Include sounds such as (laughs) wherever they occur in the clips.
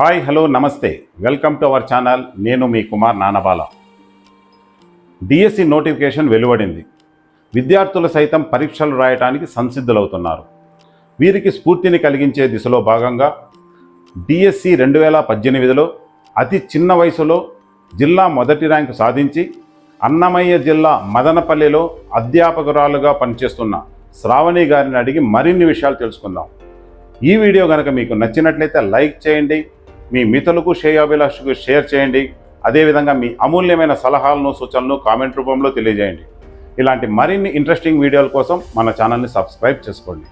Hi hello namaste. Welcome to our channel. నేను మీ Kumar Nanabala. DSC notification వెలువడింది. విద్యార్థులు సైతం పరీక్షలు రాయడానికి సంసిద్ధులవుతున్నారు. వీరికి స్ఫూర్తిని కలిగించే దిశలో భాగంగా డిఎస్సి రెండు వేల పద్దెనిమిదిలో అతి చిన్న వయసులో జిల్లా మొదటి ర్యాంకు సాధించి అన్నమయ్య జిల్లా మదనపల్లిలో అధ్యాపకురాలుగా పనిచేస్తున్న శ్రావణి గారిని అడిగి మరిన్ని విషయాలు తెలుసుకుందాం. ఈ వీడియో కనుక మీకు నచ్చినట్లయితే లైక్ చేయండి మీ మిత్రులకు శ్రేయాభిలాషకు షేర్ చేయండి. అదేవిధంగా మీ అమూల్యమైన సలహాలను సూచనలు కామెంట్ రూపంలో తెలియజేయండి. ఇలాంటి మరిన్ని ఇంట్రెస్టింగ్ వీడియోల కోసం మన ఛానల్ని సబ్స్క్రైబ్ చేసుకోండి.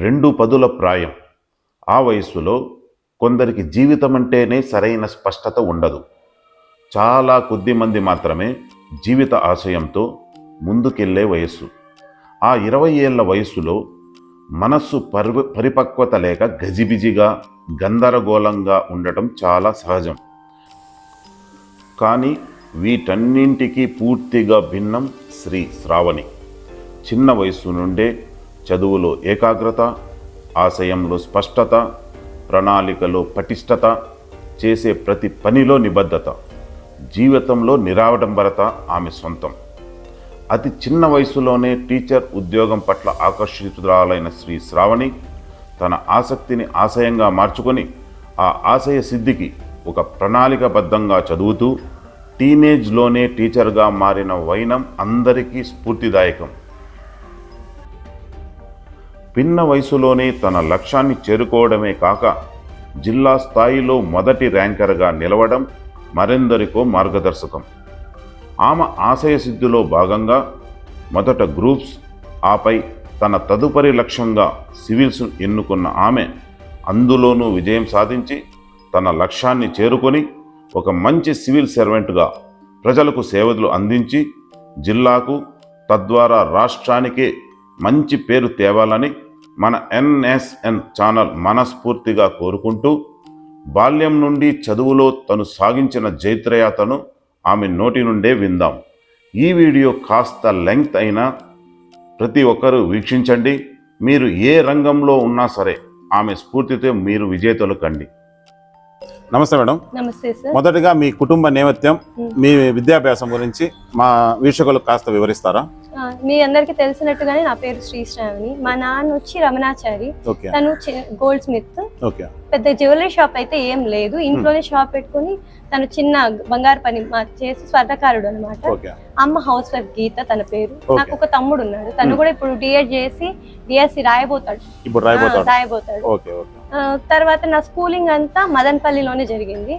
రెండు పదుల ప్రాయం. ఆ వయస్సులో కొందరికి జీవితం అంటేనే సరైన స్పష్టత ఉండదు. చాలా కొద్ది మంది మాత్రమే జీవిత ఆశయంతో ముందుకెళ్ళే వయస్సు. ఆ ఇరవై ఏళ్ళ వయస్సులో మనస్సు పరి పరిపక్వత లేక గజిబిజిగా గందరగోళంగా ఉండటం చాలా సహజం. కానీ వీటన్నింటికీ పూర్తిగా భిన్నం శ్రీ శ్రావణి. చిన్న వయస్సు నుండే చదువులో ఏకాగ్రత ఆశయంలో స్పష్టత ప్రణాళికలో పటిష్టత చేసే ప్రతి పనిలో నిబద్ధత జీవితంలో నిరాడంబరత ఆమె సొంతం. అతి చిన్న వయసులోనే టీచర్ ఉద్యోగం పట్ల ఆకర్షితురాలైన శ్రీ శ్రావణి తన ఆసక్తిని ఆశయంగా మార్చుకొని ఆ ఆశయ సిద్ధికి ఒక ప్రణాళికబద్ధంగా చదువుతూ టీనేజ్లోనే టీచర్గా మారిన వైనం అందరికీ స్ఫూర్తిదాయకం. పిన్న వయసులోనే తన లక్ష్యాన్ని చేరుకోవడమే కాక జిల్లా స్థాయిలో మొదటి ర్యాంకర్గా నిలవడం మరెందరికో మార్గదర్శకం. ఆమె ఆశయ సిద్ధిలో భాగంగా మొదట గ్రూప్స్ ఆపై తన తదుపరి లక్ష్యంగా సివిల్స్ ఎన్నుకున్న ఆమె అందులోనూ విజయం సాధించి తన లక్ష్యాన్ని చేరుకొని ఒక మంచి సివిల్ సర్వెంట్గా ప్రజలకు సేవలు అందించి జిల్లాకు తద్వారా రాష్ట్రానికే మంచి పేరు తేవాలని మన ఎన్ఎస్ఎన్ ఛానల్ మనస్ఫూర్తిగా కోరుకుంటూ బాల్యం నుండి చదువులో తను సాగించిన జైత్రయాతను ఆమె నోటి నుండే విందాం. ఈ వీడియో కాస్త లెంగ్త్ అయినా ప్రతి ఒక్కరూ వీక్షించండి. మీరు ఏ రంగంలో ఉన్నా సరే ఆమె స్ఫూర్తితో మీరు విజేతలు కండి. నమస్తే మేడం. నమస్తే సార్. మొదటగా మీ కుటుంబ నేపథ్యం మ్. విద్యాభ్యాసం గురించి మా వీక్షకులకు కాస్త వివరిస్తారా? మీ అందరికి తెలిసినట్టుగానే నా పేరు శ్రీశ్రావణి మా నాన్న వచ్చి రమణాచారి. తను గోల్డ్ స్మిత్. పెద్ద జ్యువెలరీ షాప్ అయితే ఏం లేదు. ఇంట్లోనే షాప్ పెట్టుకుని తను చిన్న బంగారు పని మా చేసి స్వర్ణకారుడు అనమాట అమ్మ హౌస్ వైఫ్ గీత తన పేరు. నాకు ఒక తమ్ముడు ఉన్నాడు. తను. కూడా ఇప్పుడు డిఎడ్ చేసి డిఎస్సి రాయబోతాడు. రాయబోతాడు. తర్వాత నా స్కూలింగ్ అంతా మదన్పల్లిలోనే జరిగింది.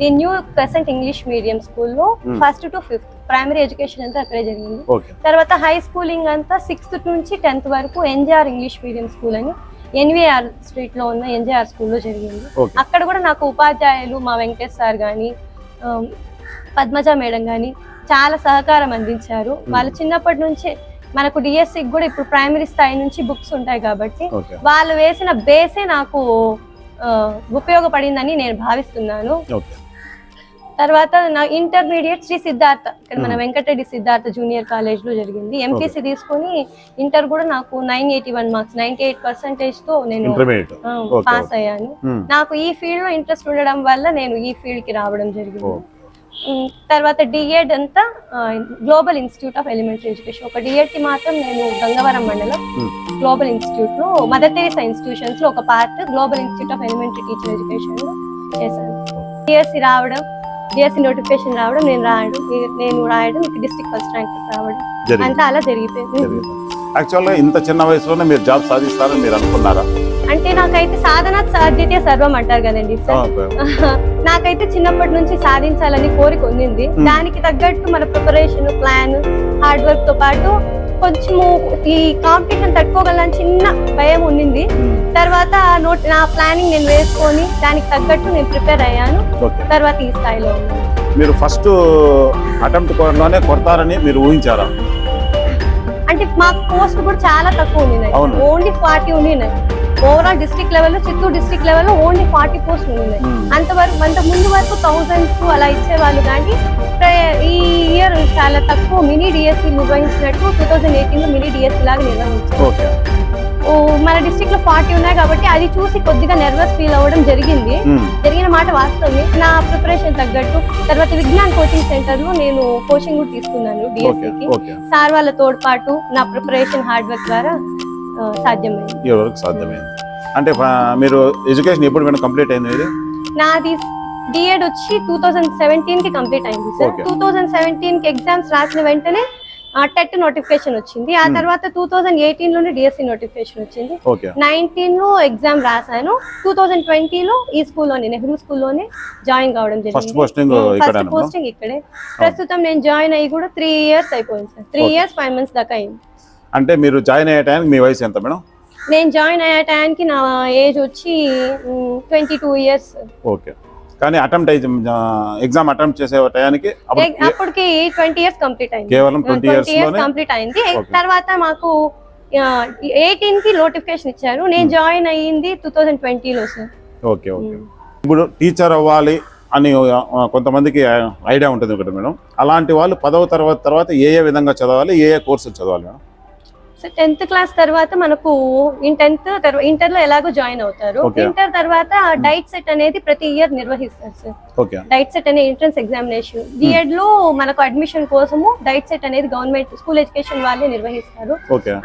The new crescent English medium స్కూల్లో. First to fifth primary education అంతా అక్కడే జరిగింది. తర్వాత హై స్కూలింగ్ అంతా సిక్స్త్ నుంచి టెన్త్ వరకు ఎన్జేఆర్ ఇంగ్లీష్ మీడియం స్కూల్ అని ఎన్విఆర్ స్ట్రీట్లో ఉన్న ఎన్జేఆర్ స్కూల్లో జరిగింది. అక్కడ కూడా నాకు ఉపాధ్యాయులు మా వెంకటేష్ సార్ కానీ పద్మజ మేడం కానీ చాలా సహకారం అందించారు. వాళ్ళు చిన్నప్పటి నుంచే మనకు డిఎస్సికి కూడా ఇప్పుడు ప్రైమరీ స్థాయి నుంచి బుక్స్ ఉంటాయి కాబట్టి వాళ్ళు వేసిన బేసే నాకు ఉపయోగపడిందని నేను భావిస్తున్నాను. తర్వాత నా ఇంటర్మీడియట్ శ్రీ సిద్ధార్థ. ఇక్కడ మన Hmm. వెంకటరెడ్డి సిద్ధార్థ జూనియర్ కాలేజ్లో జరిగింది. ఎంపీసీ తీసుకొని ఇంటర్ కూడా నాకు nine eighty one marks ninety eight పర్సెంటేజ్తో నేను పాస్. అయ్యాను. నాకు ఈ ఫీల్డ్లో ఇంట్రెస్ట్ ఉండడం వల్ల నేను ఈ ఫీల్డ్కి రావడం జరిగింది. ఉమ్, తర్వాత డిఎడ్ అంతా global institute of elementary education ఒక డిఎడ్కి మాత్రం నేను గంగవరం మండలం Hmm. గ్లోబల్ ఇన్స్టిట్యూట్లో మదర్ తెరీసా ఇన్స్టిట్యూషన్స్లో ఒక part global institute of elementary teacher ఎడ్యుకేషన్లో చేశాను. డిఎస్సి రావడం డిఎస్సి నోటిఫికేషన్ రావడం నేను రాయడం నేను రాయడం డిస్ట్రిక్ట్ ఫస్ట్ ర్యాంక్ రావడం. అంతా అలా జరిగిపోయింది. యాక్చువల్గా ఇంత చిన్న వయసులోనే మీరు జాబ్ సాధిస్తారని మీరు అనుకున్నారా? అంటే నాకైతే సాధన సాధ్యతే సర్వం అంటారు కదండి. (laughs) నాకైతే చిన్నప్పటి నుంచి సాధించాలని కోరిక ఉండింది. Hmm. దానికి తగ్గట్టు మన ప్రిపరేషన్ ప్లాన్ హార్డ్ వర్క్తో పాటు కొంచెము ఈ కాంపిటీషన్ తట్టుకోగలని చిన్న భయం ఉండింది. ఉమ్, తర్వాత నోట్ నా ప్లానింగ్ నేను వేసుకొని దానికి తగ్గట్టు నేను ప్రిపేర్ అయ్యాను. తర్వాత ఈ స్థాయిలో మీరు ఫస్ట్ అటెంప్ట్లోనే కొడతారని మీరు ఊహించారా? అంటే మాకు పోస్ట్ కూడా చాలా తక్కువ అవును. ఓన్లీ ఫార్టీ ఉన్నాయి ఓవరాల్ డిస్ట్రిక్ట్ లెవెల్లో చిత్తూరు డిస్ట్రిక్ట్ లెవెల్లో ఓన్లీ ఫార్టీ పోస్ట్ ఉన్నాయి. ఉమ్, అంతవరకు అంత ముందు వరకు థౌజండ్స్ అలా ఇచ్చేవాళ్ళు. కానీ ఈ ఇయర్ చాలా తక్కువ మినీ డిఎస్సి నిర్వహించినట్టు టూ థౌజండ్ ఎయిటీన్లో మినీ డిఎస్సి లాగా నిర్వహించారు. మన డిస్ట్రిక్ట్లో ఫార్టీ ఉన్నాయి కాబట్టి అది చూసి కొద్దిగా నర్వస్ ఫీల్ అవ్వడం జరిగింది. ఉమ్, జరిగిన మాట వాస్తవమే. నా ప్రిపరేషన్ తగ్గట్టు తర్వాత విజ్ఞాన్ కోచింగ్ సెంటర్లో నేను కోచింగ్ కూడా తీసుకున్నాను డిఎస్సికి ఓకే సార్ వాళ్ళ తోడ్పాటు నా ప్రిపరేషన్ హార్డ్ వర్క్ ద్వారా సాధ్యమైంది. ఈ వరకు సాధ్యమైంది? అంటే మీరు ఎడ్యుకేషన్ ఎప్పుడు మేడం కంప్లీట్ అయింది ఇది? నాది డిఎడ్ వచ్చి టూ థౌజండ్ సెవెంటీన్కి కంప్లీట్ అయింది సార్. టూ థౌజండ్ సెవెంటీన్కి ఎగ్జామ్స్ రాసిన వెంటనే టెట్ నోటిఫికేషన్ వచ్చింది. ఆ. తర్వాత టూ థౌజండ్ ఎయిటీన్లోనే డిఎస్సి నోటిఫికేషన్ వచ్చింది. నైన్టీన్లో ఎగ్జామ్ రాశాను. టూ థౌజండ్ ట్వంటీలో ఈ స్కూల్లోనే నెహ్రూ స్కూల్లోనే జాయిన్ కావడం జరిగింది. పోస్టింగ్ ఫస్ట్ ఇక్కడ పోస్టింగ్ ఇక్కడే. ప్రస్తుతం నేను జాయిన్ అయ్యి కూడా త్రీ ఇయర్స్ అయిపోయింది sir. Three. Years five months దాకా అయింది. అంటే మీరు జాయిన్ అయ్యే టైంకి మీ వయసు ఎంత మేడం? నేను జాయిన్ అయ్యే టైంకి నా ఏజ్ వచ్చి ట్వంటీ టూ ఇయర్స్. ఓకే. కానీ అటెంప్ట్ అయితే ఎగ్జామ్ అటెంప్ట్ చేసే టయానికి ఏ- అప్పటికి ట్వంటీ ఇయర్స్ కంప్లీట్ అయింది. కేవలం ట్వంటీ ఇయర్స్ కంప్లీట్ అయింది. తర్వాత మాకు ఎయిటీన్కి నోటిఫికేషన్ ఇచ్చారు. నేను. జాయిన్ అయ్యింది టూ థౌజండ్ ట్వంటీలో సార్. Okay okay. ఇప్పుడు టీచర్ అవ్వాలి అని కొంతమందికి ఐడియా ఉంటుంది ఒకటి మేడం. అలాంటి వాళ్ళు పదవ తరగతి తర్వాత ఏ ఏ విధంగా చదవాలి ఏ ఏ కోర్సులు చదవాలి మేడం? సో టెన్త్ క్లాస్ తర్వాత మనకు ఇన్ టెన్త్ ఇంటర్లో ఎలాగో జాయిన్ అవుతారు. ఇంటర్ తర్వాత డైట్ సెట్ అనేది ప్రతి ఇయర్ నిర్వహిస్తారు సార్ డైట్ సెట్ అనే ఎంట్రన్స్ ఎగ్జామినేషన్ బిఎడ్లో మనకు అడ్మిషన్ కోసము డైట్ సెట్ అనేది గవర్నమెంట్ స్కూల్ ఎడ్యుకేషన్ వాళ్ళే నిర్వహిస్తారు.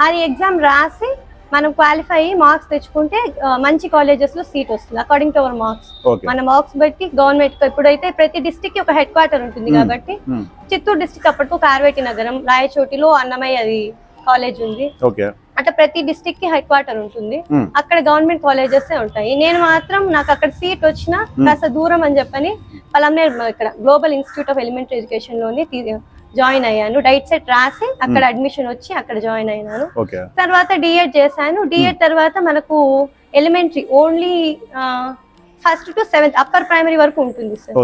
అది ఎగ్జామ్ రాసి మనం క్వాలిఫై అయ్యి మార్క్స్ తెచ్చుకుంటే మంచి కాలేజెస్లో సీట్ వస్తుంది అకార్డింగ్ టు అవర్ మార్క్స్ మన మార్క్స్ బట్టి గవర్నమెంట్ ఇప్పుడైతే ప్రతి డిస్టిక్కి ఒక హెడ్ క్వార్టర్ ఉంటుంది Hmm. కాబట్టి Hmm. చిత్తూరు డిస్టిక్ అప్పటికు కార్వేటి నగరం రాయచోటిలో అన్నమయ్య అది కాలేజ్ ఉంది. అట్లా ప్రతి డిస్టిక్కి హెడ్ క్వార్టర్ ఉంటుంది. అక్కడ గవర్నమెంట్ కాలేజెస్ ఉంటాయి. నేను మాత్రం నాకు అక్కడ సీట్ వచ్చినా. కాస్త దూరం అని చెప్పని పలమనేర్ ఇక్కడ గ్లోబల్ ఇన్స్టిట్యూట్ ఆఫ్ ఎలిమెంటరీ ఎడ్యుకేషన్లోని జాయిన్ అయ్యాను. డైట్ సెట్ రాసి అక్కడ అడ్మిషన్ వచ్చి అక్కడ జాయిన్ అయినాను. తర్వాత డిఎడ్ చేశాను. డిఎడ్ తర్వాత మనకు elementary only first to seventh upper primary వరకు ఉంటుంది సార్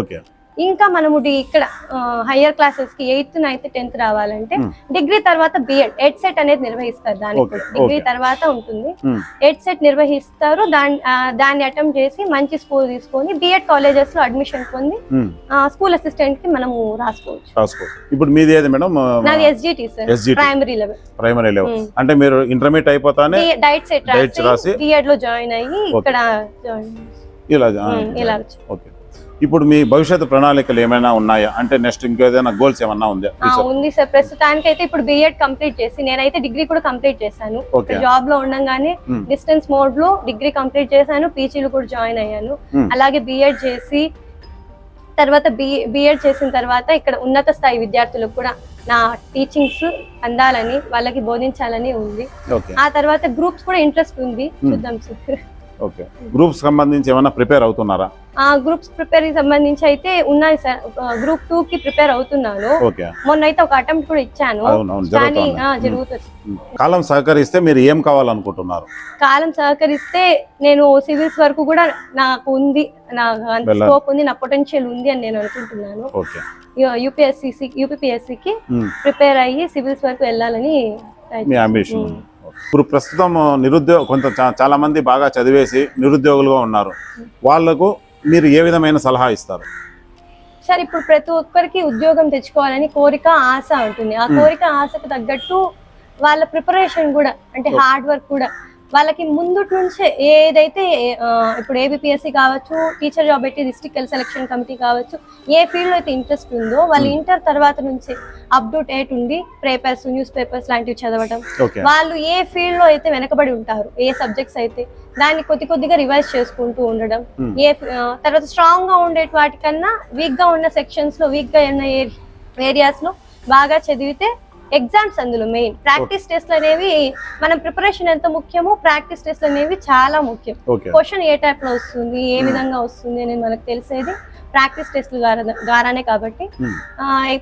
ఇంకా మనము ఇక్కడ హయ్యర్ క్లాసెస్కి ఎయిత్ నైన్త్ టెన్త్ రావాలంటే Hmm. డిగ్రీ తర్వాత బిఎడ్ ఎడ్ సెట్ అనేది నిర్వహిస్తారు దానికి డిగ్రీ. తర్వాత ఉంటుంది Hmm. ఎడ్ సెట్ నిర్వహిస్తారు దాన్ని దాన్ని అటెంప్ట్ చేసి మంచి స్కూల్ తీసుకొని బిఎడ్ కాలేజెస్లో అడ్మిషన్ పొంది స్కూల్ అసిస్టెంట్కి మనము రాసుకోవచ్చు రాసుకో ఇప్పుడు మీది ఏది మేడం నాది SGT sir. Primary level primary level um. అంటే మీరు ఇంటర్మీడియట్ అయిపోతానే డైట్ సెట్ రాసి, బిఎడ్లో జాయిన్ అయ్యి ఇక్కడ జాయిన్ ఇలా ఇలా. ఓకే ఇప్పుడు మీ భవిష్యత్ ప్రణాళికలు ఏమైనా ఉన్నాయా? అంటే నెక్స్ట్ ఇంకేదైనా గోల్స్ ఏమన్నా ఉందా? ఉంది సార్. ప్రస్తుతానికి అయితే ఇప్పుడు బిఎడ్ కంప్లీట్ చేసి నేనైతే డిగ్రీ కూడా కంప్లీట్ చేశాను. జాబ్లో ఉండగానే Hmm. డిస్టెన్స్ మోడ్లో డిగ్రీ కంప్లీట్ చేశాను. పీజీలు కూడా జాయిన్ అయ్యాను. Hmm. అలాగే బిఎడ్ చేసి తర్వాత బిఎడ్ చేసిన తర్వాత ఇక్కడ ఉన్నత స్థాయి విద్యార్థులకు కూడా నా టీచింగ్స్ అందాలని వాళ్ళకి బోధించాలని ఉంది. ఆ తర్వాత గ్రూప్స్ కూడా ఇంట్రెస్ట్ ఉంది. Hmm. చూద్దాం సార్. ఓకే. గ్రూప్స్ సంబంధించి ఏమైనా ప్రిపేర్ అవుతున్నారా? ఆ గ్రూప్స్ ప్రిపేర్ సంబంధించి అయితే ఉన్నాయి సార్. గ్రూప్ టూ కి ప్రిపేర్ అవుతున్నాను. ఓకే. మొన్న అయితే ఒక అటెంప్ట్ కూడా ఇచ్చాను. కానీ జరుగుతుంది ఆ, జరుగుతుంది. కాలం సహకరిస్తే మీరు ఏం కావాలనుకుంటున్నారు? కాలం సహకరిస్తే నేను సివిల్స్ వరకు కూడా నాకు ఉంది నా. స్కోప్ ఉంది నా పొటెన్షియల్ ఉంది అని నేను అనుకుంటున్నాను. ఓకే. యూపీఎస్సి యూపీఎస్సికి ప్రిపేర్ అయ్యి సివిల్స్ వరకు వెళ్ళాలని మీ అంబిషన్. ఇప్పుడు ప్రస్తుతం నిరుద్యోగ కొంత చాలా మంది బాగా చదివేసి నిరుద్యోగులుగా ఉన్నారు వాళ్ళకు మీరు ఏ విధమైన సలహా ఇస్తారు సరే ఇప్పుడు ప్రతి ఒక్కరికి ఉద్యోగం తెచ్చుకోవాలని కోరిక ఆశ ఉంటుంది ఆ. కోరిక ఆశకు తగ్గట్టు వాళ్ళ ప్రిపరేషన్ కూడా అంటే. హార్డ్ వర్క్ కూడా వాళ్ళకి ముందు నుంచే ఏదైతే ఇప్పుడు ఏబిపిఎస్సి కావచ్చు టీచర్ జాబ్ పెట్టి డిస్ట్రిక్ట్ హెల్త్ సెలక్షన్ కమిటీ కావచ్చు ఏ ఫీల్డ్లో అయితే ఇంట్రెస్ట్ ఉందో వాళ్ళు Hmm. ఇంటర్ తర్వాత నుంచే అప్ టు డేట్ ఉండి పేపర్స్ న్యూస్ పేపర్స్ లాంటివి చదవడం వాళ్ళు ఏ ఫీల్డ్లో అయితే వెనకబడి ఉంటారు ఏ సబ్జెక్ట్స్ అయితే దాన్ని కొద్ది కొద్దిగా రివైజ్ చేసుకుంటూ ఉండడం Hmm. ఏ తర్వాత స్ట్రాంగ్గా ఉండే వాటికన్నా వీక్గా ఉన్న సెక్షన్స్లో వీక్గా ఉన్న ఏరియాస్లో బాగా చదివితే ఎగ్జామ్స్ అందులో మెయిన్. ప్రాక్టీస్ టెస్ట్లు అనేవి మనం ప్రిపరేషన్ ఎంత ముఖ్యమో ప్రాక్టీస్ టెస్ట్లు అనేవి చాలా ముఖ్యం. క్వశ్చన్ ఏ టైప్లో వస్తుంది ఏ విధంగా వస్తుంది అనేది మనకు తెలిసేది ప్రాక్టీస్ టెస్ట్లు ద్వారా ద్వారానే కాబట్టి.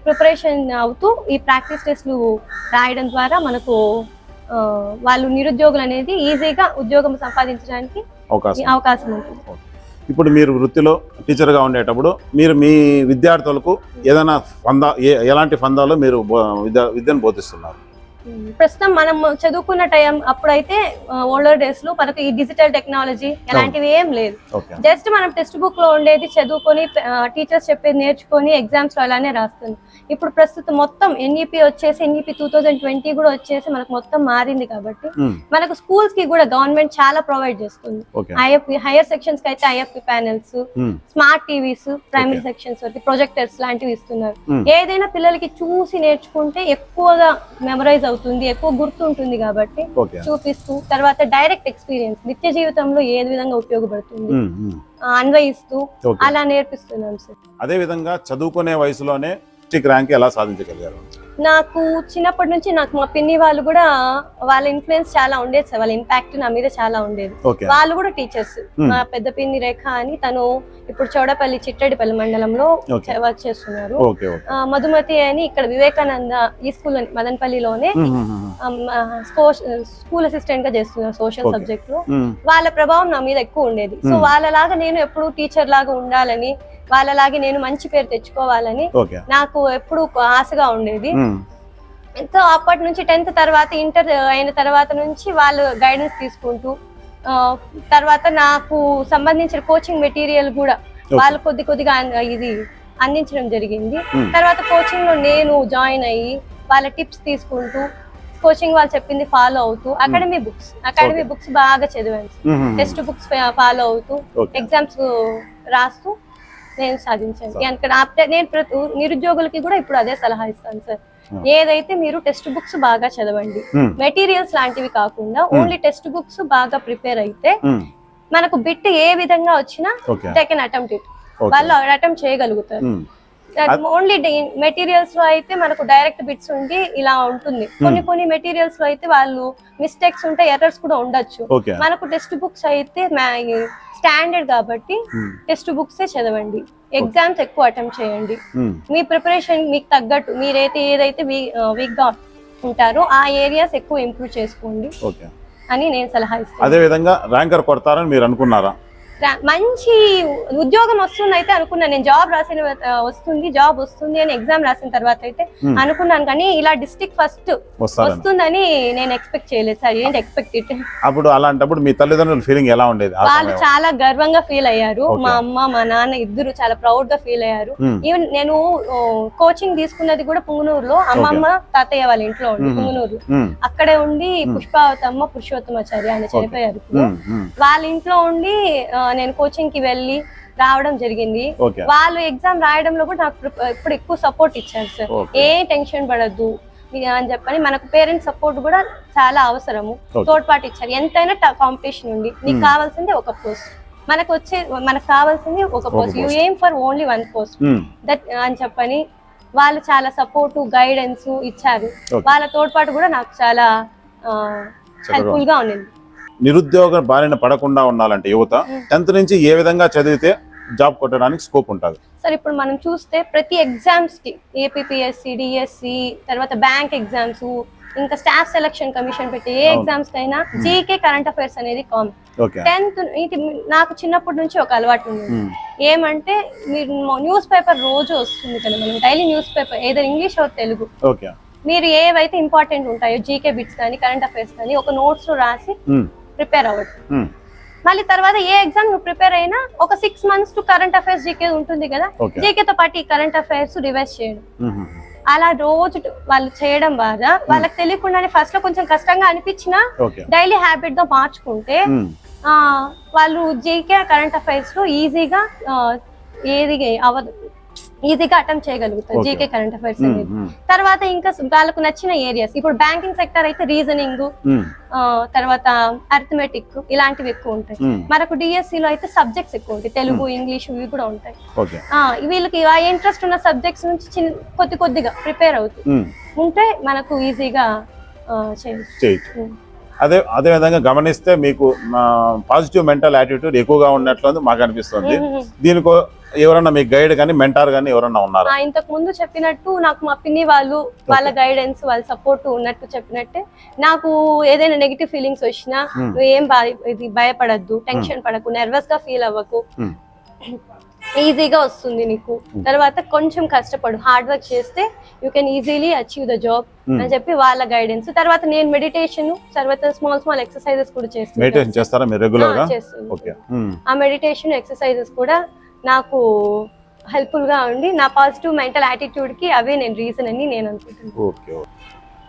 ప్రిపరేషన్ అవుతూ ఈ ప్రాక్టీస్ టెస్ట్లు రాయడం ద్వారా మనకు వాళ్ళు నిరుద్యోగులు అనేది ఈజీగా ఉద్యోగం సంపాదించడానికి అవకాశం. అవకాశం ఉంటుంది. ఇప్పుడు మీరు వృత్తిలో టీచర్గా ఉండేటప్పుడు మీరు మీ విద్యార్థులకు ఏదైనా ఫందా ఏ ఎలాంటి ఫందాలు మీరు విద్య విద్యను బోధిస్తున్నారు? ప్రస్తుతం మనం చదువుకున్న టైం అప్పుడైతే ఓల్డర్ డేస్లో మనకు ఈ డిజిటల్ టెక్నాలజీ అలాంటివి ఏం లేదు. జస్ట్ మనం టెక్స్ట్ బుక్లో ఉండేది చదువుకొని టీచర్స్ చెప్పేది నేర్చుకొని ఎగ్జామ్స్లో అలానే రాస్తుంది. ఇప్పుడు ప్రస్తుతం మొత్తం ఎన్ఈపి వచ్చేసి ఎన్ఈపి టూ థౌజండ్ ట్వంటీ కూడా వచ్చేసి మనకు మొత్తం మారింది కాబట్టి మనకు స్కూల్స్కి కూడా గవర్నమెంట్ చాలా ప్రొవైడ్ చేస్తుంది. ఐఎఫ్పి హైయర్ సెక్షన్స్కి అయితే IFP panels smart TVs primary. Sections వరకు ప్రొజెక్టర్స్ లాంటివి ఇస్తున్నారు. ఏదైనా పిల్లలకి చూసి నేర్చుకుంటే ఎక్కువగా మెమరైజ్ అవుతుంది ఎక్కువ గుర్తుంటుంది కాబట్టి చూపిస్తూ తర్వాత డైరెక్ట్ ఎక్స్పీరియన్స్ నిత్య జీవితంలో ఏ విధంగా ఉపయోగపడుతుంది అన్వయిస్తూ అలా నేర్పిస్తున్నాం సార్. అదే విధంగా చదువుకునే వయసులోనే ర్యాంక్ ఎలా సాధించగలిగారు? నాకు చిన్నప్పటి నుంచి నాకు మా పిన్ని వాళ్ళు కూడా వాళ్ళ ఇన్ఫ్లుయెన్స్ చాలా ఉండేది సార్. వాళ్ళ ఇంపాక్ట్ నా మీద చాలా ఉండేది. వాళ్ళు కూడా టీచర్స్ Hmm. మా పెద్ద పిన్ని రేఖ అని తను ఇప్పుడు చౌడపల్లి చిట్టడిపల్లి మండలంలో. వర్క్ చేస్తున్నారు. మధుమతి అని ఇక్కడ వివేకానంద ఈ స్కూల్ మదనపల్లిలోనే ఉమ్, ఉమ్, స్కూల్ అసిస్టెంట్గా చేస్తున్నారు సోషల్. సబ్జెక్ట్లో. వాళ్ళ ప్రభావం నా మీద ఎక్కువ ఉండేది. So Hmm. వాళ్ళలాగా నేను ఎప్పుడు టీచర్ లాగా ఉండాలని వాళ్ళలాగే నేను మంచి పేరు తెచ్చుకోవాలని నాకు ఎప్పుడు ఆశగా ఉండేది. సో అప్పటి నుంచి టెన్త్ తర్వాత ఇంటర్ అయిన తర్వాత నుంచి వాళ్ళు గైడెన్స్ తీసుకుంటూ తర్వాత నాకు సంబంధించిన కోచింగ్ మెటీరియల్ కూడా వాళ్ళు కొద్ది కొద్దిగా ఇది అందించడం జరిగింది. తర్వాత కోచింగ్లో నేను జాయిన్ అయ్యి వాళ్ళ టిప్స్ తీసుకుంటూ కోచింగ్ వాళ్ళు చెప్పింది ఫాలో అవుతూ అకాడమీ బుక్స్ అకాడమీ. బుక్స్ బాగా చదివాను. టెక్స్ట్ బుక్స్ ఫాలో అవుతూ ఎగ్జామ్స్ రాస్తూ నేను ఇక్కడ ఆప్ట- నేను ప్రతి నిరుద్యోగులకి కూడా ఇప్పుడు అదే సలహా ఇస్తాను సార్. ఏదైతే మీరు టెక్స్ట్ బుక్స్ బాగా చదవండి మెటీరియల్స్ లాంటివి కాకుండా ఓన్లీ టెక్స్ట్ బుక్స్ బాగా ప్రిపేర్ అయితే మనకు బిట్ ఏ విధంగా వచ్చినా దే కెన్ అటెంప్ట్ ఇట్ వాళ్ళు అటెంప్ట్ చేయగలుగుతారు. ఓన్లీ మెటీరియల్స్లో అయితే మనకు డైరెక్ట్ బిట్స్ ఉండి ఇలా ఉంటుంది. కొన్ని కొన్ని మెటీరియల్స్లో అయితే వాళ్ళు మిస్టేక్స్ ఉంటే ఎర్రర్స్ కూడా ఉండొచ్చు. మనకు టెక్స్ట్ బుక్స్ అయితే స్టాండర్డ్ కాబట్టి టెక్స్ట్ బుక్స్ చదవండి. ఎగ్జామ్స్ ఎక్కువ అటెంప్ట్ చేయండి. ఉమ్, మీ ప్రిపరేషన్ మీకు తగ్గట్టు మీరైతే ఏదైతే వీక్గా ఉంటారో ఆ ఏరియాస్ ఎక్కువ ఇంప్రూవ్ చేసుకోండి అని నేను సలహా ఇస్తాను. అదే విధంగా ర్యాంకర్ కొడతారని మీరు అనుకున్నారా? మంచి ఉద్యోగం వస్తుంది అయితే అనుకున్నాను నేను జాబ్ రాసిన వస్తుంది జాబ్ వస్తుంది అని ఎగ్జామ్ రాసిన తర్వాత అయితే. అనుకున్నాను. కానీ ఇలా డిస్ట్రిక్ట్ ఫస్ట్ వస్తుందని నేను ఎక్స్పెక్ట్ చేయలేదు సార్. ఏంటి ఎక్స్పెక్ట్ ఇట్ అప్పుడు అలాంటప్పుడు మీ తల్లిదండ్రుల ఫీలింగ్ ఎలా ఉండేది వాళ్ళు? చాలా గర్వంగా ఫీల్ అయ్యారు. మా అమ్మ మా నాన్న ఇద్దరు చాలా ప్రౌడ్గా ఫీల్ అయ్యారు. ఈవెన్ నేను కోచింగ్ తీసుకున్నది కూడా పుంగనూరులో. అమ్మమ్మ తాతయ్య వాళ్ళ ఇంట్లో ఉండి Hmm. పుంగనూరు. అక్కడే ఉండి పుష్పావతమ్మ పురుషోత్తమాచారి ఆయన చనిపోయారు వాళ్ళ ఇంట్లో ఉండి నేను కోచింగ్కి వెళ్ళి రావడం జరిగింది. వాళ్ళు ఎగ్జామ్ రాయడంలో కూడా నాకు ఇప్పుడు ఎక్కువ సపోర్ట్ ఇచ్చారు సార్. ఏ టెన్షన్ పడద్దు. అని చెప్పని మనకు పేరెంట్స్ సపోర్ట్ కూడా చాలా అవసరము. తోడ్పాటు ఇచ్చారు. ఎంతైనా కాంపిటీషన్ ఉంది. నీకు Hmm. కావాల్సింది ఒక పోస్ట్ మనకు వచ్చే మనకు కావాల్సింది ఒక post you. Aim for only one post that అని చెప్పని వాళ్ళు చాలా సపోర్ట్ గైడెన్స్ ఇచ్చారు. వాళ్ళ తోడ్పాటు కూడా నాకు చాలా హెల్ప్ఫుల్గా ఉంది. నిరుద్యోగ బారిన పడకుండా ఉండాలంటే యువత టెన్త్ నుంచి ఏ విధంగా చదివితే జాబ్ కొట్టడానికి స్కోప్ ఉంటుంది? సార్ ఇప్పుడు మనం చూస్తే ప్రతి ఎగ్జామ్స్కి ఏపీఎస్సి డిఎస్సి తర్వాత బ్యాంక్ ఎగ్జామ్స్ ఇంకా స్టాఫ్ సెలక్షన్ కమిషన్ పెట్టి ఏ. ఎగ్జామ్స్ కైనా జీకే కరెంట్ అఫైర్స్ అనేది కామన్ టెన్త్ ఇది నాకు చిన్నప్పటి నుంచి ఒక అలవాటు ఉంది. ఏమంటే మీరు న్యూస్ పేపర్ రోజు వస్తుంది కదా మనం డైలీ న్యూస్ పేపర్ ఏదో ఇంగ్లీష్ ఆర్ తెలుగు. మీరు ఏవైతే ఇంపార్టెంట్ ఉంటాయో జీకే బిట్స్ కానీ కరెంట్ అఫైర్స్ కానీ ఒక నోట్స్లో రాసి ప్రిపేర్ అవ్వడం ఉమ్, మళ్ళీ తర్వాత ఏ ఎగ్జామ్ నువ్వు ప్రిపేర్ అయినా ఒక six months to current affairs GK ఉంటుంది కదా జీకేతో పాటు ఈ కరెంట్ అఫైర్స్ రివైజ్ చేయడం. అలా రోజు వాళ్ళు చేయడం ద్వారా వాళ్ళకి తెలియకుండానే ఫస్ట్లో కొంచెం కష్టంగా అనిపించినా డైలీ హ్యాబిట్గా మార్చుకుంటే వాళ్ళు జీకే కరెంట్ అఫైర్స్లో ఈజీగా ఏది అవ్వదు ఈజీగా అటెంప్ట్ చేయగలుగుతారు Okay. జీకే కరెంట్ అఫైర్స్ అనేది తర్వాత ఇంకా వాళ్ళకు నచ్చిన ఏరియాస్ ఇప్పుడు బ్యాంకింగ్ సెక్టర్ అయితే రీజనింగ్ తర్వాత అర్థమెటిక్ ఇలాంటివి ఎక్కువ ఉంటాయి. మనకు డిఎస్సి లో అయితే సబ్జెక్ట్స్ ఎక్కువ ఉంటాయి. తెలుగు ఇంగ్లీష్ ఇవి కూడా ఉంటాయి. వీళ్ళకి ఆ ఇంట్రెస్ట్ ఉన్న సబ్జెక్ట్స్ నుంచి చిన్న కొద్ది కొద్దిగా ప్రిపేర్ అవుతుంది ఉంటే మనకు ఈజీగా చేయొచ్చు. అదే అదే విధంగా గమనిస్తే మీకు పాజిటివ్ మెంటల్ యాటిట్యూడ్ ఎక్కువగా ఉన్నట్లు మాకు అనిపిస్తుంది. దీనికో ఎవరన్నా మీ గైడ్ కానీ మెంటార్ కానీ ఎవరన్నా ఉన్నారా? ఇంతకు ముందు చెప్పినట్టు నాకు మా పిన్ని వాళ్ళు వాళ్ళ గైడెన్స్ వాళ్ళ సపోర్ట్ ఉన్నట్టు చెప్పినట్టే నాకు ఏదైనా నెగిటివ్ ఫీలింగ్స్ వచ్చినా Hmm. నువ్వు ఏం భయ- ఇది భయపడద్దు టెన్షన్ పడకు నర్వస్గా ఫీల్ అవ్వకు. Hmm. ఈజీగా వస్తుంది నీకు. తర్వాత కొంచెం కష్టపడు హార్డ్ వర్క్ చేస్తే you can easily achieve the job Hmm. అని చెప్పి వాళ్ళ గైడెన్స్ తర్వాత నేను మెడిటేషన్ తర్వాత స్మాల్ స్మాల్ ఎక్సర్సైజెస్ కూడా చేస్తాను. ఆ మెడిటేషన్ ఎక్సర్సైజెస్ కూడా నాకు హెల్ప్ఫుల్గా ఉండి నా పాజిటివ్ మెంటల్ యాటిట్యూడ్కి అవే నేను రీజన్ అని నేను అనుకుంటున్నాను ఓకే ఓకే.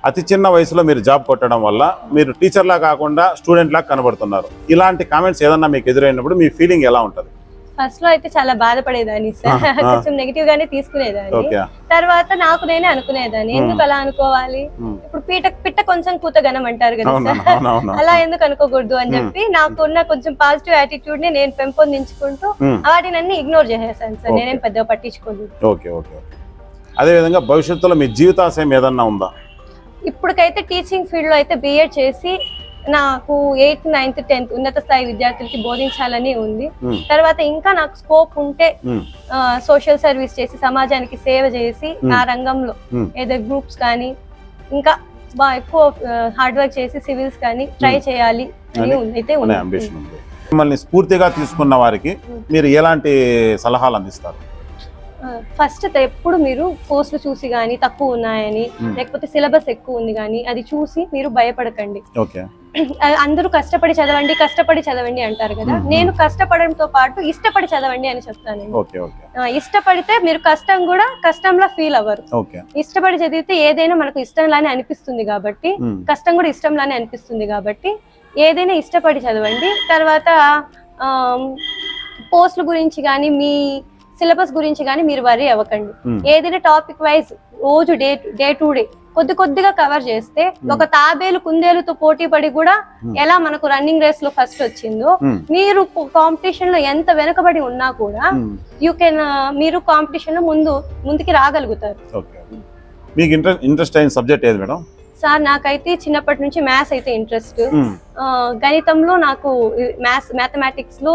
అతి చిన్న వయసులో మీరు జాబ్ కొట్టడం వల్ల మీరు టీచర్లా కాకుండా స్టూడెంట్లా కనబడుతున్నారు. ఇలాంటి కామెంట్స్ ఏదన్నా మీకు ఎదురైనప్పుడు మీ ఫీలింగ్ ఎలా ఉంటుంది? ఫస్ట్లో అయితే చాలా బాధపడేదాన్ని సార్. కొంచెం నెగిటివ్ గానే తీసుకునేదాన్ని తర్వాత నాకు నేనే అనుకునేదాన్ని. ఎందుకు అలా అనుకోవాలి. ఇప్పుడు పీట పిట్ట కొంచెం కూతగనం అంటారు కదా సార్ అలా ఎందుకు అనుకోకూడదు అని. చెప్పి నాకున్న కొంచెం పాజిటివ్ యాటిట్యూడ్ని నేను పెంపొందించుకుంటూ. వాటిని అన్ని ఇగ్నోర్ చేసేసాను సార్. నేనేం పెద్దగా పట్టించుకోలేదు ఓకే ఓకే అదేవిధంగా భవిష్యత్తులో మీ జీవితాశయం ఏదన్నా ఉందా ఇప్పటికైతే టీచింగ్ ఫీల్డ్లో అయితే బిఎడ్ చేసి నాకు ఎయిత్ నైన్త్ టెన్త్ ఉన్నత స్థాయి విద్యార్థులకి బోధించాలని ఉంది. తర్వాత ఇంకా నాకు స్కోప్ ఉంటే. సోషల్ సర్వీస్ చేసి సమాజానికి సేవ చేసి. ఆ రంగంలో. ఏదో గ్రూప్స్ కానీ ఇంకా బాగా ఎక్కువ హార్డ్ వర్క్ చేసి సివిల్స్ కానీ ట్రై. చేయాలి అయితే మిమ్మల్ని స్ఫూర్తిగా తీసుకున్న వారికి మీరు ఎలాంటి సలహాలు అందిస్తారు ఫస్ట్ ఎప్పుడు మీరు పోస్టులు చూసి కానీ తక్కువ ఉన్నాయని. లేకపోతే సిలబస్ ఎక్కువ ఉంది కానీ అది చూసి మీరు భయపడకండి అందరూ కష్టపడి చదవండి కష్టపడి చదవండి అంటారు కదా. నేను కష్టపడంతో పాటు ఇష్టపడి చదవండి అని చెప్తాను ఇష్టపడితే మీరు కష్టం కూడా కష్టంలా ఫీల్ అవ్వరు. ఇష్టపడి చదివితే ఏదైనా మనకు ఇష్టంలానే అనిపిస్తుంది కాబట్టి. కష్టం కూడా ఇష్టంలానే అనిపిస్తుంది కాబట్టి ఏదైనా ఇష్టపడి చదవండి. తర్వాత పోస్టుల గురించి కానీ మీ సిలబస్ గురించి కానీ మీరు వరీ అవ్వకండి. ఏదైనా టాపిక్ వైజ్ రోజు డే డే టు డే కొద్ది కొద్దిగా కవర్ చేస్తే ఒక తాబేలు కుందేలుతో పోటీ పడి కూడా Hmm. ఎలా మనకు రన్నింగ్ రేస్లో ఫస్ట్ వచ్చిందో ఉమ్. మీరు కాంపిటీషన్లో ఎంత వెనుకబడి ఉన్నా కూడా. యూ కెన్ మీరు కాంపిటీషన్లో ముందు ముందుకి రాగలుగుతారు మీకు ఇంట్రెస్ట్ ఇంట్రెస్ట్ అయిన సబ్జెక్ట్ ఏది మేడం సార్ నాకైతే చిన్నప్పటి నుంచి మ్యాథ్స్ అయితే ఇంట్రెస్ట్. గణితంలో నాకు మ్యాథ్స్ మ్యాథమెటిక్స్లో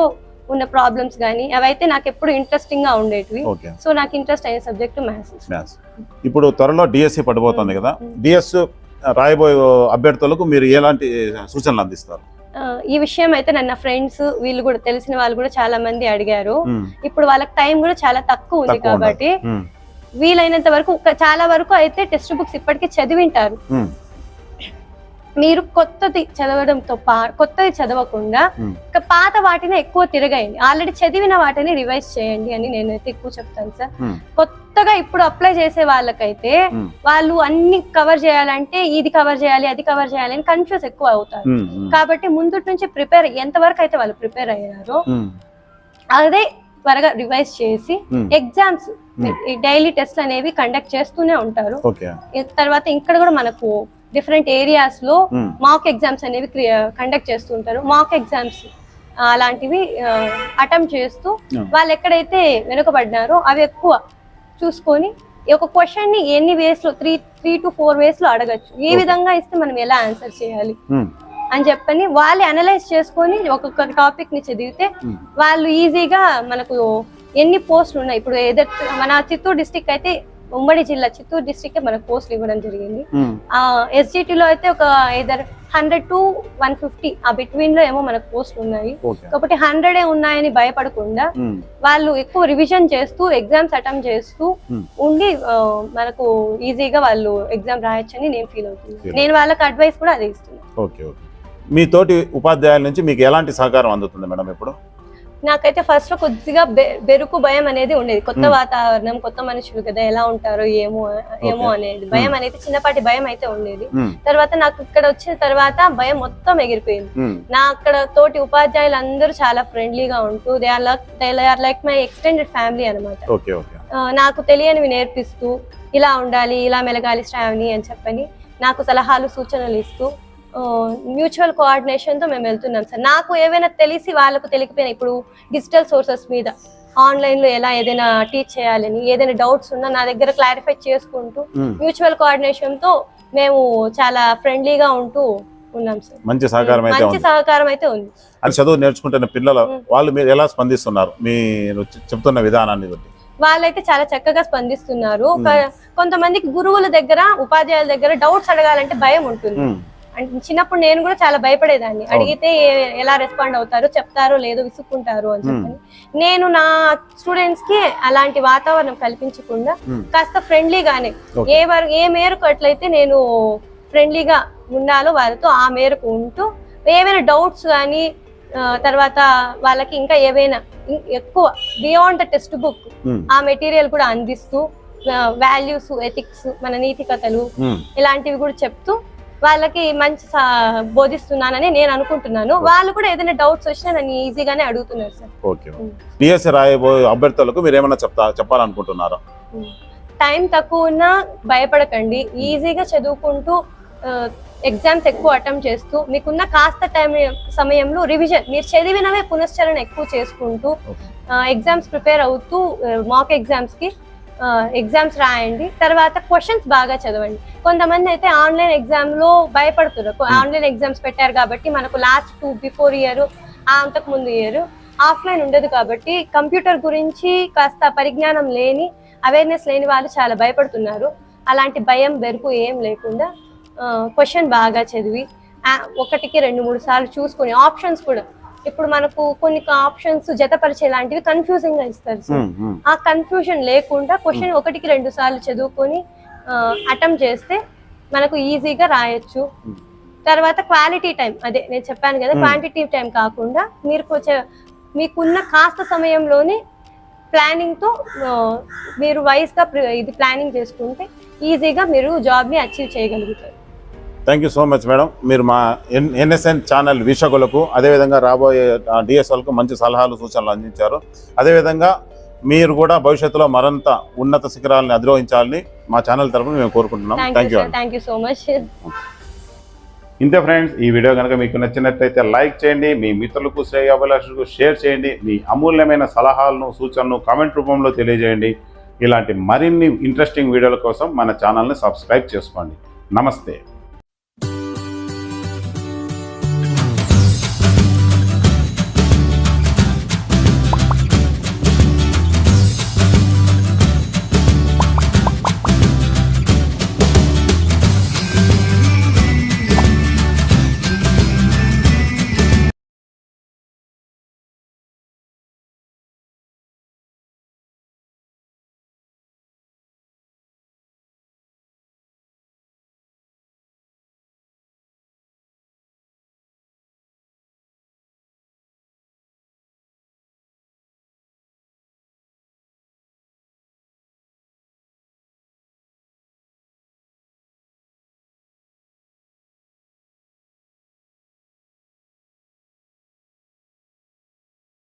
ఉన్న ప్రాబ్లమ్స్ కానీ అవైతే నాకు ఎప్పుడు ఇంట్రెస్టింగ్గా ఉండేటివి సో నాకు ఇంట్రెస్ట్ అయిన సబ్జెక్ట్ మ్యాథ్స్ మ్యాథ్స్ ఇప్పుడు త్వరలో డిఎస్సి పడిపోతుంది కదా. డిఎస్ రాయబోయే అభ్యర్థులకు మీరు ఎలాంటి సూచనలు అందిస్తారు ఈ విషయం అయితే నన్న ఫ్రెండ్స్ వీళ్ళు కూడా తెలిసిన వాళ్ళు కూడా చాలా మంది అడిగారు ఉమ్. ఇప్పుడు వాళ్ళకి టైం కూడా చాలా తక్కువ ఉంది. కాబట్టి ఉమ్. వీలైనంత వరకు చాలా వరకు అయితే టెక్స్ట్ బుక్స్ ఇప్పటికే చదివింటారు. మీరు కొత్తది చదవడంతో పా కొత్తది చదవకుండా. ఇక పాత వాటిని ఎక్కువ తిరగండి ఆల్రెడీ చదివిన వాటిని రివైజ్ చేయండి అని నేనైతే ఎక్కువ చెప్తాను సార్. కొత్తగా ఇప్పుడు అప్లై చేసే వాళ్ళకైతే. వాళ్ళు అన్ని కవర్ చేయాలంటే ఇది కవర్ చేయాలి అది కవర్ చేయాలి అని కన్ఫ్యూజ్ ఎక్కువ అవుతారు. కాబట్టి ముందు నుంచి ప్రిపేర్ ఎంతవరకు అయితే వాళ్ళు ప్రిపేర్ అయ్యారో. అదే త్వరగా రివైజ్ చేసి. ఎగ్జామ్స్. డైలీ టెస్ట్ అనేవి కండక్ట్ చేస్తూనే ఉంటారు తర్వాత ఇక్కడ కూడా మనకు డిఫరెంట్ ఏరియాస్లో. మాక్ ఎగ్జామ్స్ అనేవి కండక్ట్ చేస్తూ ఉంటారు మాక్ ఎగ్జామ్స్ అలాంటివి అటెంప్ట్ చేస్తూ Hmm. వాళ్ళు ఎక్కడైతే వెనుకబడినారో అవి ఎక్కువ చూసుకొని ఒక క్వశ్చన్ని ఎన్ని వేస్లో త్రీ త్రీ టు ఫోర్ వేస్లో అడగచ్చు ఏ. విధంగా ఇస్తే మనం ఎలా ఆన్సర్ చేయాలి ఉమ్. అని చెప్పని వాళ్ళు అనలైజ్ చేసుకొని ఒక్కొక్క టాపిక్ని చదివితే. వాళ్ళు ఈజీగా మనకు ఎన్ని పోస్టులు ఉన్నాయి ఇప్పుడు ఏదో మన చిత్తూరు డిస్టిక్ అయితే ఉమ్మడి జిల్లా చిత్తూరు డిస్టిక్ మనకు పోస్టులు ఇవ్వడం జరిగింది ఉమ్. ఎస్జిటి లో అయితే ఒక ఇద్దరు హండ్రెడ్ టు వన్ ఫిఫ్టీ ఆ బిట్వీన్లో ఏమో మనకు పోస్టులు ఉన్నాయి కాబట్టి హండ్రెడే ఉన్నాయని భయపడకుండా. వాళ్ళు ఎక్కువ రివిజన్ చేస్తూ ఎగ్జామ్స్ అటెంప్ట్ చేస్తూ. ఉండి ఆ, మనకు ఈజీగా వాళ్ళు ఎగ్జామ్ రాయొచ్చని నేను ఫీల్ అవుతున్నాను. నేను వాళ్ళకి అడ్వైస్ కూడా అదే ఇస్తున్నాను మీ తోటి ఉపాధ్యాయుల నుంచి మీకు ఎలాంటి సహకారం అందుతుంది మేడం ఇప్పుడు నాకైతే ఫస్ట్ కొద్దిగా బెరుకు భయం అనేది ఉండేది కొత్త. వాతావరణం కొత్త మనుషులు కదా ఎలా ఉంటారో ఏమో ఏమో. అనేది భయం అనేది చిన్నపాటి భయం అయితే ఉండేది. తర్వాత నాకు ఇక్కడ వచ్చిన తర్వాత భయం మొత్తం ఎగిరిపోయింది. నా అక్కడ తోటి ఉపాధ్యాయులు అందరూ చాలా ఫ్రెండ్లీగా ఉంటూ they are like they are like my extended family అనమాట నాకు తెలియనివి నేర్పిస్తూ ఇలా ఉండాలి ఇలా మెలగాలి శ్రావణి అని చెప్పని నాకు సలహాలు సూచనలు ఇస్తూ మ్యూచువల్ కోఆర్డినేషన్తో మేము వెళ్తున్నాం సార్. నాకు ఏవైనా తెలిసి వాళ్ళకు తెలియకపోయినా ఇప్పుడు డిజిటల్ సోర్సెస్ మీద ఆన్లైన్లో ఎలా ఏదైనా టీచ్ చేయాలని ఏదైనా డౌట్స్ ఉన్నా నా దగ్గర క్లారిఫై చేసుకుంటూ. మ్యూచువల్ కోఆర్డినేషన్తో మేము చాలా ఫ్రెండ్లీగా ఉంటూ ఉన్నాం సార్. మంచి సహకారం అయితే మంచి ఉంది. సహకారం అయితే ఉంది. అది చదువు నేర్చుకుంటున్న పిల్లలు వాళ్ళు మీరు ఎలా స్పందిస్తున్నారు? మీరు చెప్తున్న విధానాన్ని బట్టి. వాళ్ళైతే చాలా చక్కగా స్పందిస్తున్నారు. కొంతమందికి గురువుల దగ్గర ఉపాధ్యాయుల దగ్గర డౌట్స్ అడగాలంటే భయం ఉంటుంది. అంటే చిన్నప్పుడు నేను కూడా చాలా భయపడేదాన్ని అడిగితే ఎలా రెస్పాండ్ అవుతారో చెప్తారో లేదో విసుక్కుంటారు అని చెప్పని నేను నా స్టూడెంట్స్కి అలాంటి వాతావరణం కల్పించకుండా. కాస్త ఫ్రెండ్లీగానే. ఏ వర ఏ మేరకు అట్లయితే నేను ఫ్రెండ్లీగా ఉండాలో వాళ్ళతో ఆ మేరకు ఉంటూ ఏవైనా డౌట్స్ కానీ తర్వాత వాళ్ళకి ఇంకా ఏవైనా ఎక్కువ బియాండ్ ద టెక్స్ట్ బుక్. ఆ మెటీరియల్ కూడా అందిస్తూ వాల్యూస్ ఎథిక్స్ మన నీతి కథలు. ఇలాంటివి కూడా చెప్తూ వాళ్ళకి మంచి బోధిస్తున్నానని నేను అనుకుంటున్నాను. వాళ్ళు కూడా ఏదైనా డౌట్స్ వచ్చినా నన్ను ఈజీగానే అడుగుతున్నారు సార్. ఓకే డిఎస్సి రాయబోయే అభ్యర్థులకు మీరు ఏమైనా చెప్తా చెప్పాలనుకుంటున్నారా? టైం తక్కువ ఉన్నా భయపడకండి. ఈజీగా చదువుకుంటూ ఎగ్జామ్స్ ఎక్కువ అటెంప్ట్ చేస్తూ మీకున్న కాస్త టైం సమయంలో రివిజన్ మీరు చదివినవే పునశ్చరణ ఎక్కువ చేసుకుంటూ ఎగ్జామ్స్ ప్రిపేర్ అవుతూ మాక్ ఎగ్జామ్స్కి ఎగ్జామ్స్ రాయండి తర్వాత క్వశ్చన్స్ బాగా చదవండి. కొంతమంది అయితే ఆన్లైన్ ఎగ్జామ్లో భయపడుతున్నారు ఆన్లైన్ ఎగ్జామ్స్ పెట్టారు కాబట్టి మనకు లాస్ట్ టూ బిఫోర్ ఇయర్ అంతకు ముందు ఇయర్ ఆఫ్లైన్ ఉండదు కాబట్టి కంప్యూటర్ గురించి కాస్త పరిజ్ఞానం లేని అవేర్నెస్ లేని వాళ్ళు చాలా భయపడుతున్నారు. అలాంటి భయం బెరుకు ఏం లేకుండా క్వశ్చన్ బాగా చదివి ఒకటికి రెండు మూడు సార్లు చూసుకొని ఆప్షన్స్ కూడా ఇప్పుడు మనకు కొన్ని ఆప్షన్స్ జతపరిచే లాంటివి కన్ఫ్యూజింగ్గా ఇస్తారు సార్ మ్మ్. మ్మ్. ఆ కన్ఫ్యూజన్ లేకుండా క్వశ్చన్ ఒకటికి రెండు సార్లు చదువుకొని అటెంప్ట్ చేస్తే మనకు ఈజీగా రాయొచ్చు Hmm. తర్వాత క్వాలిటీ టైం అదే నేను చెప్పాను కదా Hmm. క్వాంటిటీ టైం కాకుండా మీరు కొంచెం మీకున్న కాస్త సమయంలోనే ప్లానింగ్తో ఆ, మీరు వైస్గా ప్రి- ఇది ప్లానింగ్ చేసుకుంటే ఈజీగా మీరు జాబ్ని అచీవ్ చేయగలుగుతారు thank you so much madam మీరు మా ఎన్ ఎన్ఎస్ఎన్ ఛానల్ వీక్షకులకు అదేవిధంగా రాబోయే డిఎస్ఎల్కు మంచి సలహాలు సూచనలు అందించారు. అదేవిధంగా మీరు కూడా భవిష్యత్తులో మరింత ఉన్నత శిఖరాలను అధిరోహించాలని మా ఛానల్ తరఫున మేము కోరుకుంటున్నాం. Thank you thank you so much ఇంతే ఫ్రెండ్స్ ఈ వీడియో కనుక మీకు నచ్చినట్లయితే లైక్ చేయండి మీ మిత్రులకు శ్రేయాభిలాషులకు షేర్ చేయండి మీ అమూల్యమైన సలహాలను సూచనలు కామెంట్ రూపంలో తెలియజేయండి. ఇలాంటి మరిన్ని ఇంట్రెస్టింగ్ వీడియోల కోసం మన ఛానల్ని సబ్స్క్రైబ్ చేసుకోండి. నమస్తే.